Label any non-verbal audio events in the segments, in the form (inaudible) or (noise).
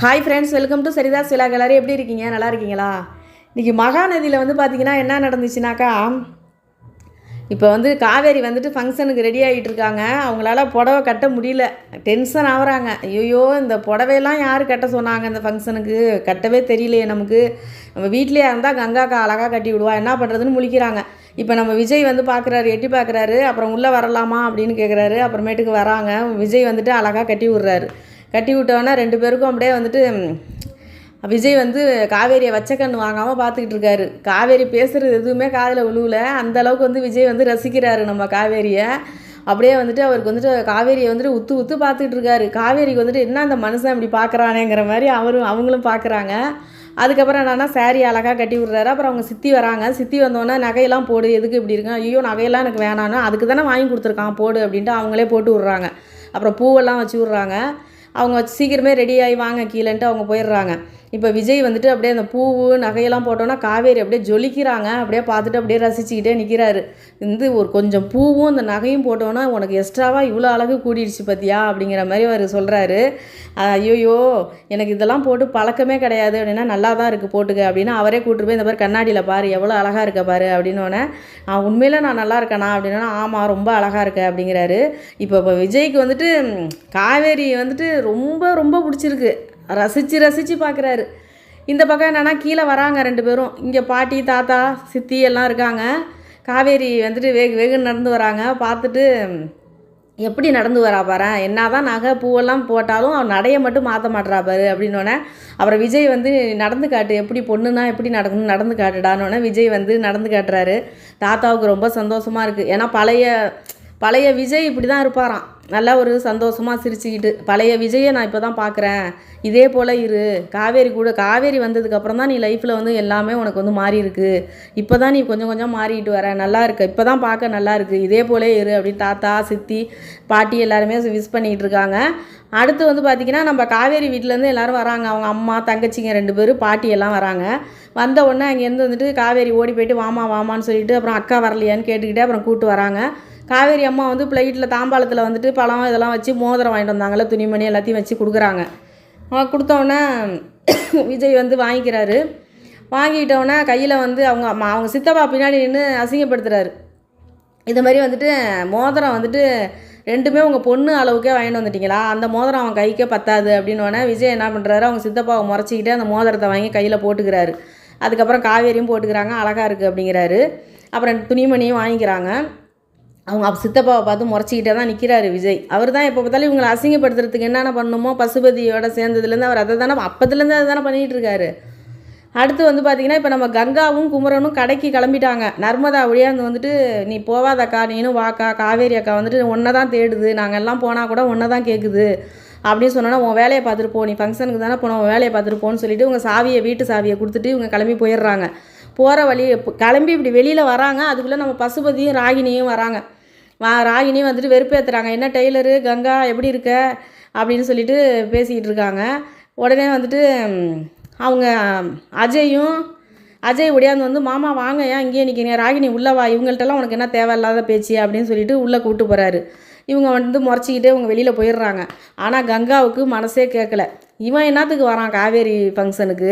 Hi friends welcome to Saritha விழா எல்லாரும் எப்படி இருக்கீங்க? நல்லா இருக்கீங்களா? இன்றைக்கி மகாநதியில் வந்து பார்த்தீங்கன்னா என்ன நடந்துச்சுனாக்கா இப்போ வந்து காவேரி வந்துட்டு ஃபங்க்ஷனுக்கு ரெடி ஆகிட்டு இருக்காங்க. அவங்களால புடவை கட்ட முடியல. டென்ஷன் ஆகுறாங்க. ஐயோ இந்த புடவையெல்லாம் யார் கட்ட சொன்னாங்க இந்த ஃபங்க்ஷனுக்கு கட்டவே தெரியலையே நமக்கு. நம்ம வீட்டிலே இருந்தால் கங்காக்கா அழகாக கட்டி விடுவா. என்ன பண்ணுறதுன்னு முழிக்கிறாங்க. இப்போ நம்ம விஜய் வந்து பார்க்குறாரு எட்டி பார்க்குறாரு அப்புறம் உள்ளே வரலாமா அப்படின்னு கேட்குறாரு அப்புறமேட்டுக்கு வராங்க. விஜய் வந்துட்டு அழகாக கட்டி விடுறாரு. கட்டி விட்டோன்னே ரெண்டு பேருக்கும் அப்படியே வந்துட்டு விஜய் வந்து காவேரியை வச்ச கண்ணு வாங்காமல் பார்த்துக்கிட்டு இருக்காரு. காவேரி பேசுகிறது எதுவுமே காதில் விழுவில். அந்தளவுக்கு வந்து விஜய் வந்து ரசிக்கிறாரு நம்ம காவேரியை. அப்படியே வந்துட்டு அவருக்கு வந்துட்டு காவேரியை வந்துட்டு உத்து உத்து பார்த்துக்கிட்டு இருக்காரு. காவேரிக்கு வந்துட்டு என்ன அந்த மனுஷன் இப்படி பார்க்குறானேங்கிற மாதிரி அவரும் அவங்களும் பார்க்குறாங்க. அதுக்கப்புறம் என்னன்னா saree அழகாக கட்டி விட்றாரு. அப்புறம் அவங்க சித்தி வராங்க. சித்தி வந்தோடனே நகையெல்லாம் போடு எதுக்கு இப்படி இருக்கான் ஐயோ நகையெல்லாம் எனக்கு வேணான்னு. அதுக்கு தானே வாங்கி கொடுத்துருக்கான் போடு அப்படின்ட்டு அவங்களே போட்டு விட்றாங்க. அப்புறம் பூவெல்லாம் வச்சு விட்றாங்க. அவங்க சீக்கிரமே ரெடி ஆகி வாங்க கீழேன்ட்டு அவங்க போயிடுறாங்க. இப்போ விஜய் வந்துட்டு அப்படியே அந்த பூவு நகையெல்லாம் போட்டோன்னா காவேரி அப்படியே ஜொலிக்கிறாங்க. அப்படியே பார்த்துட்டு அப்படியே ரசிச்சுக்கிட்டே நிற்கிறாரு வந்து ஒரு கொஞ்சம் பூவும் அந்த நகையும் போட்டோன்னா உனக்கு எக்ஸ்ட்ராவாக இவ்வளோ அழகு கூடிடுச்சு பார்த்தியா அப்படிங்கிற மாதிரி அவர் சொல்கிறாரு ஐயோயோ எனக்கு இதெல்லாம் போட்டு பழக்கமே கிடையாது. அப்படின்னா நல்லா தான் இருக்குது போட்டுக்க. அப்படின்னா அவரே கூட்டு போய் இந்த மாதிரி கண்ணாடியில் பாரு எவ்வளோ அழகாக இருக்க பாரு அப்படின்னோடனே நான் உண்மையில் நான் நல்லா இருக்கேனா? அப்படின்னா ஆமாம் ரொம்ப அழகாக இருக்க. அப்படிங்கிறாரு. இப்போ இப்போ விஜய்க்கு வந்துட்டு காவேரி வந்துட்டு ரொம்ப ரொம்ப பிடிச்சிருக்கு. ரசித்து ரசித்து பார்க்குறாரு இந்த பக்கம் என்னென்னா கீழே வராங்க ரெண்டு பேரும். இங்கே பாட்டி தாத்தா சித்தி எல்லாம் இருக்காங்க. காவேரி வந்துட்டு வெகு வெகுன்னு நடந்து வராங்க. பார்த்துட்டு எப்படி நடந்து வரா பாரு? என்ன தான் நகை பூவெல்லாம் போட்டாலும் அவன் நடைய மட்டும் மாற்ற மாட்றா பாரு அப்படின்னோடனே அப்புறம் விஜய் வந்து நடந்து காட்டு. எப்படி பொண்ணுனா எப்படி நடக்கணும் நடந்து காட்டுடான்னொடனே விஜய் வந்து நடந்து காட்டுறாரு. தாத்தாவுக்கு ரொம்ப சந்தோஷமாக இருக்குது ஏன்னா பழைய பழைய விஜய் இப்படி தான் இருப்பாராம். நல்லா ஒரு சந்தோஷமாக சிரிச்சுக்கிட்டு பழைய விஜயை நான் இப்போ தான் பார்க்குறேன் இதே போல் இரு. காவேரி கூட காவேரி வந்ததுக்கப்புறம் தான் நீ லைஃப்பில் வந்து எல்லாமே உனக்கு வந்து மாறி இருக்கு. இப்போ தான் நீ கொஞ்சம் கொஞ்சம் மாறிட்டு வர. நல்லா இருக்கு. இப்போ தான் பார்க்க நல்லா இருக்கு. இதே போலே இரு அப்படின்னு தாத்தா சித்தி பாட்டி எல்லாருமே விஷ் பண்ணிகிட்டு இருக்காங்க. அடுத்து வந்து பார்த்திங்கன்னா நம்ம காவேரி வீட்டிலேருந்து எல்லாரும் வராங்க. அவங்க அம்மா தங்கச்சிங்க ரெண்டு பேர் பாட்டி எல்லாம் வராங்க. வந்த உடனே அங்கேருந்து வந்துட்டு காவேரி ஓடி போயிட்டு வாமா வாமான்னு சொல்லிட்டு அப்புறம் அக்கா வரலையான்னு கேட்டுக்கிட்டே அப்புறம் கூப்பிட்டு வராங்க. காவேரி அம்மா வந்து பிளேட்டில் தாம்பாளத்தில் வந்துட்டு பழம் இதெல்லாம் வச்சு மோதிரம் வாங்கிட்டு வந்தாங்கல்ல துணிமணி எல்லாத்தையும் வச்சு கொடுக்குறாங்க. அவன் (coughs) விஜய் வந்து வாங்கிக்கிறாரு. வாங்கிட்டோடனே கையில் வந்து அவங்க அம்மா அவங்க சித்தப்பா பின்னாடி நின்று அசிங்கப்படுத்துகிறாரு இது மாதிரி வந்துட்டு மோதிரம் வந்துட்டு ரெண்டுமே உங்கள் பொண்ணு அளவுக்கே வாங்கிட்டு வந்துட்டீங்களா? அந்த மோதிரம் அவன் கைக்கே பத்தாது அப்படின்னோடனே விஜய் என்ன பண்ணுறாரு அவங்க சித்தப்பாவை முறைச்சிக்கிட்டு அந்த மோதிரத்தை வாங்கி கையில் போட்டுக்கிறாரு. அதுக்கப்புறம் காவேரியும் போட்டுக்கிறாங்க அழகாக இருக்குது அப்படிங்கிறாரு. அப்புறம் துணிமணியும் வாங்கிக்கிறாங்க. அவங்க அப்ப சித்தப்பாவை பார்த்து முறைச்சிக்கிட்டே தான் நிற்கிறாரு விஜய். அவர் தான் எப்போ பார்த்தாலும் இவங்களை அசிங்கப்படுத்துறதுக்கு என்னென்ன பண்ணணுமோ பசுபதியோட சேர்ந்ததுலேருந்து அவர் அதை தானே அப்பத்துலேருந்து அதை தானே பண்ணிகிட்டு இருக்காரு. அடுத்து வந்து பார்த்திங்கன்னா இப்போ நம்ம கங்காவும் குமரனும் கடைக்கு கிளம்பிட்டாங்க. நர்மதா ஒழியாந்து வந்துட்டு நீ போவாதக்கா நீனும் வாக்கா காவேரி அக்கா வந்துட்டு ஒன்றை தான் தேடுது. நாங்கள் எல்லாம் போனால் கூட ஒன்றை தான் கேட்குது அப்படின்னு சொன்னோன்னா உன் வேலையை பார்த்துட்டு போ. நீ ஃபங்க்ஷனுக்கு தானே போனோம். உன் வேலையை பார்த்துட்டு போன்னு சொல்லிட்டு உங்கள் சாவியை வீட்டு சாவியை கொடுத்துட்டு இவங்க கிளம்பி போயிடுறாங்க. போகிற வழி கிளம்பி இப்படி வெளியில் வராங்க. அதுக்குள்ளே நம்ம பசுபதியும் ராகினியும் வராங்க. வா ராகினி வந்துட்டு வெறுப்பேற்றுறாங்க என்ன டெய்லரு? கங்கா எப்படி இருக்க? அப்படின்னு சொல்லிட்டு பேசிக்கிட்டு இருக்காங்க. உடனே வந்துட்டு அவங்க அஜயும் அஜய் ஒடியாந்து வந்து மாமா வாங்க ஏன் இங்கேயே நிற்கிறீங்க ராகினி உள்ளே வா. இவங்கள்ட்டலாம் உனக்கு என்ன தேவையில்லாத பேச்சு? அப்படின்னு சொல்லிட்டு உள்ளே கூப்பிட்டு போகிறாரு இவங்க வந்து முறைச்சிக்கிட்டே இவங்க வெளியில் போயிடுறாங்க. ஆனால் கங்காவுக்கு மனசே கேட்கல இவன் என்னத்துக்கு வரான் காவேரி ஃபங்க்ஷனுக்கு?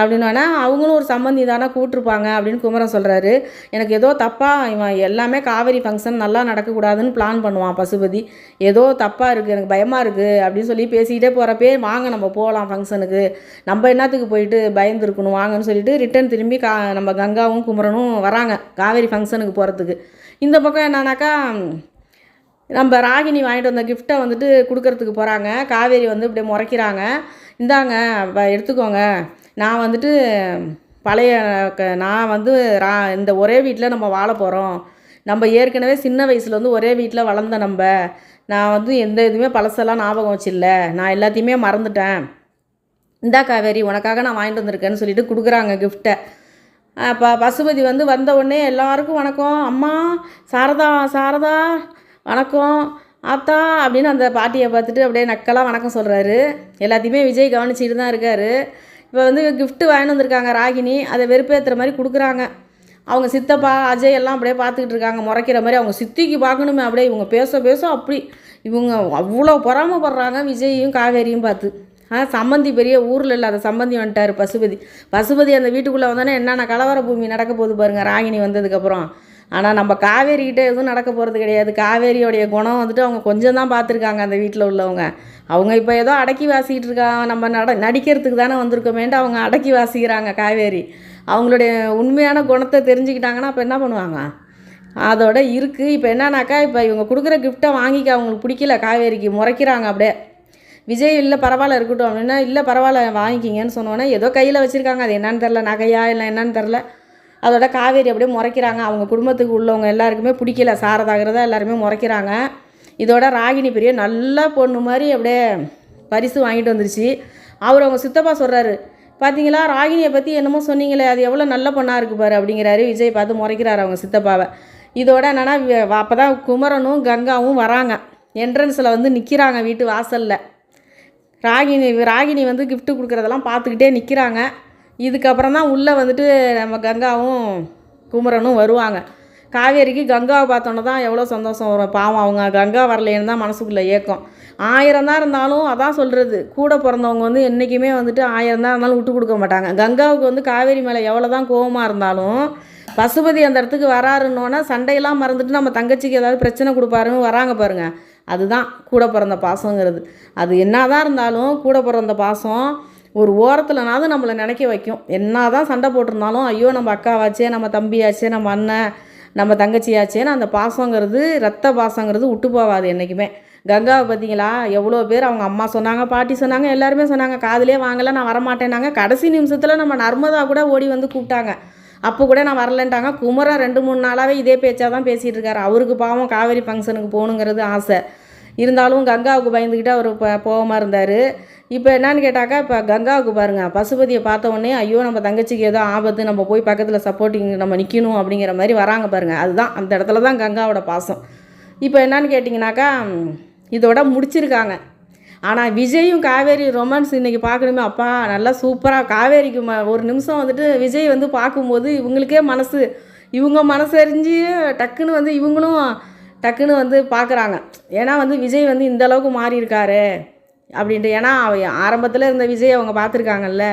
அப்படின்னா அவங்களும் ஒரு சம்மந்தி தானே கூப்பிட்ருப்பாங்க அப்படின்னு குமரன் சொல்கிறாரு எனக்கு ஏதோ தப்பாக இவன் எல்லாமே காவேரி ஃபங்க்ஷன் நல்லா நடக்கக்கூடாதுன்னு பிளான் பண்ணுவான் பசுபதி. ஏதோ தப்பாக இருக்குது எனக்கு பயமாக இருக்குது அப்படின்னு சொல்லி பேசிக்கிட்டே போகிறப்பே வாங்க நம்ம போகலாம் ஃபங்க்ஷனுக்கு. நம்ம என்னத்துக்கு போயிட்டு பயந்துருக்கணும் வாங்கன்னு சொல்லிட்டு ரிட்டன் திரும்பி கா நம்ம கங்காவும் குமரனும் வராங்க காவேரி ஃபங்க்ஷனுக்கு போகிறதுக்கு இந்த பக்கம் என்னன்னாக்கா நம்ம ராகினி வாங்கிட்டு வந்த கிஃப்ட்டை வந்துட்டு கொடுக்கறதுக்கு போகிறாங்க காவேரி வந்து இப்படி முறைக்கிறாங்க. இந்தாங்க எடுத்துக்கோங்க. நான் வந்துட்டு பழைய க- நான் வந்து ரா இந்த ஒரே வீட்டில் நம்ம வாழ போகிறோம் நம்ம ஏற்கனவே சின்ன வயசில் வந்து ஒரே வீட்டில் வளர்ந்த நம்ம. நான் வந்து எந்த இதுவுமே பழசெல்லாம் ஞாபகம் வச்சில்ல. நான் எல்லாத்தையுமே மறந்துட்டேன். இந்தா காவேரி உனக்காக நான் வாங்கிட்டு வந்திருக்கேன்னு சொல்லிட்டு கொடுக்குறாங்க கிஃப்ட்டை ப பசுபதி வந்து வந்த உடனே எல்லாருக்கும் வணக்கம். அம்மா சாரதா சாரதா வணக்கம். ஆத்தா அப்படின்னு அந்த பாட்டியை பார்த்துட்டு அப்படியே நக்கலாக வணக்கம் சொல்கிறாரு எல்லாத்தையுமே விஜய் கவனிச்சிட்டு தான் இருக்காரு. இப்போ வந்து கிஃப்ட்டு வாங்கிட்டு வந்திருக்காங்க ராகினி. அதை வெறுப்பேற்றுற மாதிரி கொடுக்குறாங்க. அவங்க சித்தப்பா அஜய் எல்லாம் அப்படியே பார்த்துக்கிட்டு இருக்காங்க. முறைக்கிற மாதிரி அவங்க சித்திக்கு பார்க்கணுமே. அப்படியே இவங்க பேச பேச அப்படி இவங்க அவ்வளோ பொறாமப்படுறாங்க விஜயையும் காவேரியும் பார்த்து. ஆ சம்மந்தி பெரிய ஊரில் இல்லாத சம்மந்தி வந்துட்டார் பசுபதி. பசுபதி அந்த வீட்டுக்குள்ளே வந்தோன்னே என்னென்ன கலவர பூமி நடக்க போகுது பாருங்க ராகினி வந்ததுக்கப்புறம் ஆனால் நம்ம காவேரிக்கிட்ட எதுவும் நடக்க போகிறது கிடையாது. காவேரியோடைய குணம் வந்துட்டு அவங்க கொஞ்சம் தான் பார்த்துருக்காங்க அந்த வீட்டில் உள்ளவங்க. அவங்க இப்போ ஏதோ அடக்கி வாசிக்கிட்டு இருக்காங்க. நம்ம நட நடிக்கிறதுக்கு தானே வந்திருக்கோமேன்ட்டு அவங்க அடக்கி வாசிக்கிறாங்க காவேரி. அவங்களுடைய உண்மையான குணத்தை தெரிஞ்சுக்கிட்டாங்கன்னா அப்போ என்ன பண்ணுவாங்க? அதோட இருக்குது இப்போ என்னன்னாக்கா இப்போ இவங்க கொடுக்குற கிஃப்ட்டை வாங்கிக்க அவங்களுக்கு பிடிக்கல. காவேரிக்கு முறைக்கிறாங்க அப்படியே. விஜய் இல்லை பரவாயில்ல இருக்கட்டும். அப்படின்னா இல்லை பரவாயில்ல வாங்கிக்கிங்கன்னு சொன்னோன்னே ஏதோ கையில் வச்சுருக்காங்க. அது என்னன்னு தெரில நகையா இல்லை என்னன்னு தெரில அதோட காவேரி அப்படியே முறைக்கிறாங்க. அவங்க குடும்பத்துக்கு உள்ளவங்க எல்லாருக்குமே பிடிக்கல. சாரதாகிறதா எல்லாருமே முறைக்கிறாங்க. இதோட ராகினி பெரிய நல்ல பொண்ணு மாதிரி அப்படியே பரிசு வாங்கிட்டு வந்துருச்சு. அவர் அவங்க சித்தப்பா சொல்கிறாரு பார்த்தீங்களா ராகினியை பற்றி என்னமோ சொன்னீங்களே அது எவ்வளோ நல்ல பொண்ணாக இருக்கு பாரு அப்படிங்கிறாரு விஜய் பார்த்து முறைக்கிறாரு அவங்க சித்தப்பாவை. இதோட என்னென்னா அப்போ தான் குமரனும் கங்காவும் வராங்க. என்ட்ரன்ஸில் வந்து நிற்கிறாங்க வீட்டு வாசலில். ராகினி ராகினி வந்து கிஃப்ட்டு கொடுக்குறதெல்லாம் பார்த்துக்கிட்டே நிற்கிறாங்க இதுக்கப்புறம் தான் உள்ளே வந்துட்டு நம்ம கங்காவும் குமரனும் வருவாங்க. காவேரிக்கு கங்காவை பார்த்தோன்னே தான் எவ்வளோ சந்தோஷம் வரும். பாவம் அவங்க கங்கா வரலேன்னு தான் மனசுக்குள்ளே ஏக்கம். ஆயிரம் தான் இருந்தாலும் அதான் சொல்கிறது கூட பிறந்தவங்க வந்து என்றைக்குமே வந்துட்டு ஆயிரம் தான் இருந்தாலும் விட்டு கொடுக்க மாட்டாங்க. கங்காவுக்கு வந்து காவேரி மேலே எவ்வளோ தான் கோபமாக இருந்தாலும் பசுபதி அந்த இடத்துக்கு வராருன்னோன்னா சண்டையெல்லாம் மறந்துட்டு நம்ம தங்கச்சிக்கு ஏதாவது பிரச்சனை கொடுப்பாருன்னு வராங்க பாருங்கள் அதுதான் கூட பிறந்த பாசங்கிறது. அது என்னதான் இருந்தாலும் கூட பிறந்த பாசம். ஒரு ஓரத்துலனாவது நம்மளை நினைக்க வைக்கும். என்ன தான் சண்டை போட்டிருந்தாலும் ஐயோ நம்ம அக்காவாச்சே நம்ம தம்பியாச்சே நம்ம அண்ணன் நம்ம தங்கச்சியாச்சேன்னு அந்த பாசங்கிறது ரத்த பாசங்கிறது விட்டு போகாது என்றைக்குமே கங்காவை பார்த்தீங்களா? எவ்வளோ பேர் அவங்க அம்மா சொன்னாங்க பாட்டி சொன்னாங்க எல்லாருமே சொன்னாங்க காதலே வாங்கல நான் வரமாட்டேனாங்க கடைசி நிமிஷத்தில் நம்ம நர்மதா கூட ஓடி வந்து கூப்பிட்டாங்க. அப்போ கூட நான் வரலன்ட்டாங்க. குமரன் ரெண்டு மூணு நாளாகவே இதே பேச்சாக தான் பேசிகிட்டு இருக்காரு. அவருக்கு பாவம் காவேரி ஃபங்க்ஷனுக்கு போகணுங்கிறது ஆசை. இருந்தாலும் கங்காவுக்கு பயந்துக்கிட்டு அவர் போகாமல் இருந்தார். இப்போ என்னன்னு கேட்டாக்கா இப்போ கங்காவுக்கு பாருங்கள் பசுபதியை பார்த்த உடனே ஐயோ நம்ம தங்கச்சிக்கு ஏதோ ஆபத்து நம்ம போய் பக்கத்தில் சப்போர்ட்டிங் நம்ம நிற்கணும் அப்படிங்கிற மாதிரி வராங்க பாருங்கள் அதுதான் அந்த இடத்துல தான் கங்காவோட பாசம். இப்போ என்னன்னு கேட்டிங்கனாக்கா இதோட முடிச்சிருக்காங்க. ஆனால் விஜயும் காவேரி ரொமான்ஸ் இன்றைக்கி பார்க்கணுமே அப்பா நல்லா சூப்பராக காவேரிக்கு ம ஒரு நிமிஷம் வந்துட்டு விஜய் வந்து பார்க்கும்போது இவங்களுக்கே மனசு இவங்க மனசறிஞ்சு டக்குன்னு வந்து இவங்களும் டக்குன்னு வந்து பார்க்குறாங்க. ஏன்னா வந்து விஜய் வந்து இந்த அளவுக்கு மாறி இருக்காரு அப்படின்ட்டு. ஏன்னா அவ ஆரம்பத்தில் இருந்த விஜய் அவங்க பார்த்துருக்காங்கல்ல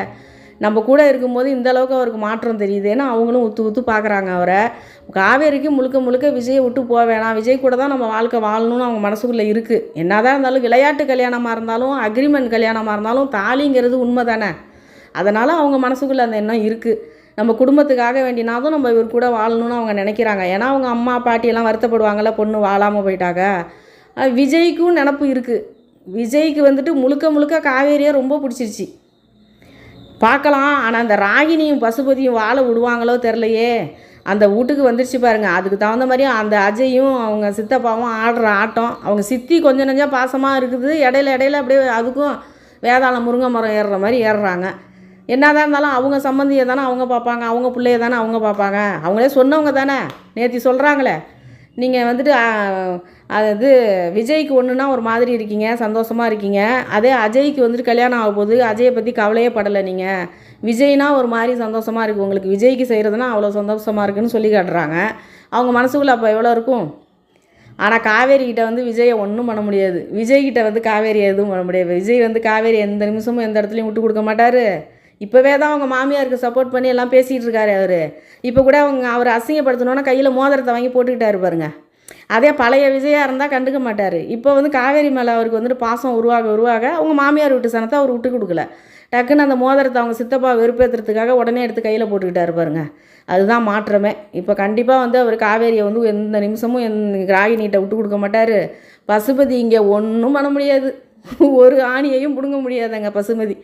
நம்ம கூட இருக்கும்போது இந்த அளவுக்கு அவருக்கு மாற்றம் தெரியுது ஏன்னா அவங்களும் உத்து உத்து பார்க்குறாங்க அவரை. காவேரிக்கு முழுக்க முழுக்க விஜயை விட்டு போக வேணாம். விஜய் கூட தான் நம்ம வாழ்க்கை வாழணும்னு அவங்க மனசுக்குள்ளே இருக்குது என்னதான் இருந்தாலும் விளையாட்டு கல்யாணமாக இருந்தாலும் அக்ரிமெண்ட் கல்யாணமாக இருந்தாலும் தாலிங்கிறது உண்மை தானே அதனால் அவங்க மனசுக்குள்ளே அந்த எண்ணம் இருக்குது நம்ம குடும்பத்துக்காக வேண்டினாலும் நம்ம இவர் கூட வாழணும்னு அவங்க நினைக்கிறாங்க. ஏன்னா அவங்க அம்மா பாட்டியெல்லாம் வருத்தப்படுவாங்கல்ல பொண்ணு வாழாமல் போயிட்டாங்க விஜய்க்கும் நினப்பு இருக்குது விஜய்க்கு வந்துட்டு முழுக்க முழுக்க காவேரியை ரொம்ப பிடிச்சிருச்சு. பார்க்கலாம். ஆனால் அந்த ராகினியும் பசுபதியும் வாழ விடுவாங்களோ தெரிலையே அந்த வீட்டுக்கு வந்துருச்சு பாருங்க. அதுக்கு தகுந்த மாதிரியும் அந்த அஜயும் அவங்க சித்தப்பாவும் ஆடுற ஆட்டம். அவங்க சித்தி கொஞ்சம் நஞ்சா பாசமாக இருக்குது. இடையில இடையில அப்படியே அதுக்கும் வேதாளம் முருங்கை மரம் ஏறுற மாதிரி ஏறுறாங்க. என்னதான் இருந்தாலும் அவங்க சம்மந்தியை தானே அவங்க பார்ப்பாங்க. அவங்க பிள்ளைய தானே அவங்க பார்ப்பாங்க. அவங்களே சொன்னவங்க தானே. நேற்று சொல்கிறாங்களே நீங்கள் வந்துட்டு அது விஜய்க்கு ஒன்றுனா ஒரு மாதிரி இருக்கீங்க சந்தோஷமாக இருக்கீங்க. அதே அஜய்க்கு வந்துட்டு கல்யாணம் ஆக அஜயை பற்றி கவலையே படலை நீங்கள் விஜய்னா ஒரு மாதிரி சந்தோஷமாக இருக்குது உங்களுக்கு. விஜய்க்கு செய்கிறதுனா அவ்வளோ சந்தோஷமாக இருக்குன்னு சொல்லி காட்டுறாங்க. அவங்க மனசுக்குள்ளே அப்போ எவ்வளோ இருக்கும்? ஆனால் காவேரி கிட்ட வந்து விஜயை ஒன்றும் பண்ண முடியாது. விஜய்கிட்ட வந்து காவேரி எதுவும் பண்ண முடியாது. விஜய் வந்து காவேரி எந்த நிமிஷமும் எந்த இடத்துலையும் விட்டு கொடுக்க மாட்டார். இப்போவே தான் அவங்க மாமியாருக்கு சப்போர்ட் பண்ணி எல்லாம் பேசிகிட்டு இருக்காரு அவர். இப்போ கூட அவங்க அவர் அசிங்கப்படுத்தணுன்னா கையில் மோதிரத்தை வாங்கி போட்டுக்கிட்டாரு பாருங்க. அதே பழைய விஜயாக இருந்தால் கண்டுக்க மாட்டார். இப்போ வந்து காவேரி மேலே அவருக்கு வந்துட்டு பாசம் உருவாக உருவாக அவங்க மாமியார் வீட்டு சனத்தை அவர் விட்டு கொடுக்கல. டக்குன்னு அந்த மோதிரத்தை அவங்க சித்தப்பா வெறுப்பேற்றுறதுக்காக உடனே எடுத்து கையில் போட்டுக்கிட்டாரு பாருங்க. அதுதான் மாற்றமே. இப்போ கண்டிப்பாக வந்து அவர் காவேரியை வந்து எந்த நிமிஷமும் எந் ராகினிகிட்ட விட்டு கொடுக்க மாட்டார். பசுபதி இங்கே ஒன்றும் பண்ண முடியாது. ஒரு ஆணியையும் பிடுங்க முடியாதுங்க பசுமதி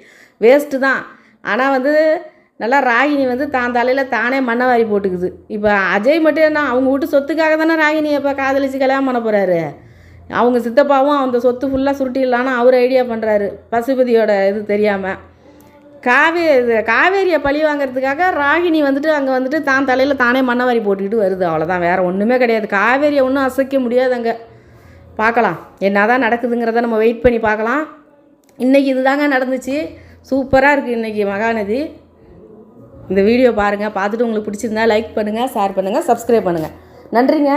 வேஸ்ட்டு தான். ஆனால் வந்து நல்லா ராகினி வந்து தான் தலையில் தானே மண்ணை வாரி போட்டுக்குது. இப்போ அஜய் மட்டும் என்ன அவங்க வீட்டு சொத்துக்காக தானே ராகினி இப்போ காதலிச்சு கல்யாணம் பண்ண போகிறாரு அவங்க சித்தப்பாவும் அந்த சொத்து ஃபுல்லாக சுருட்டிடலான்னு அவர் ஐடியா பண்ணுறாரு பசுபதியோட இது தெரியாமல் காவே இது காவேரியை பழி வாங்குறதுக்காக ராகினி வந்துட்டு அங்கே வந்துட்டு தான் தலையில் தானே மண்ணை வாரி போட்டுக்கிட்டு வருது. அவ்வளோதான் வேறு ஒன்றுமே கிடையாது. காவேரியை ஒன்றும் அசைக்க முடியாது அங்கே. பார்க்கலாம் என்ன தான் நடக்குதுங்கிறத நம்ம வெயிட் பண்ணி பார்க்கலாம். இன்றைக்கி இதுதாங்க நடந்துச்சு. சூப்பராக இருக்குது இன்றைக்கி மகாநதி. இந்த வீடியோ பாருங்கள் பார்த்துட்டு உங்களுக்கு பிடிச்சிருந்தா லைக் பண்ணுங்கள் ஷேர் பண்ணுங்கள் சப்ஸ்கிரைப் பண்ணுங்கள் நன்றிங்க.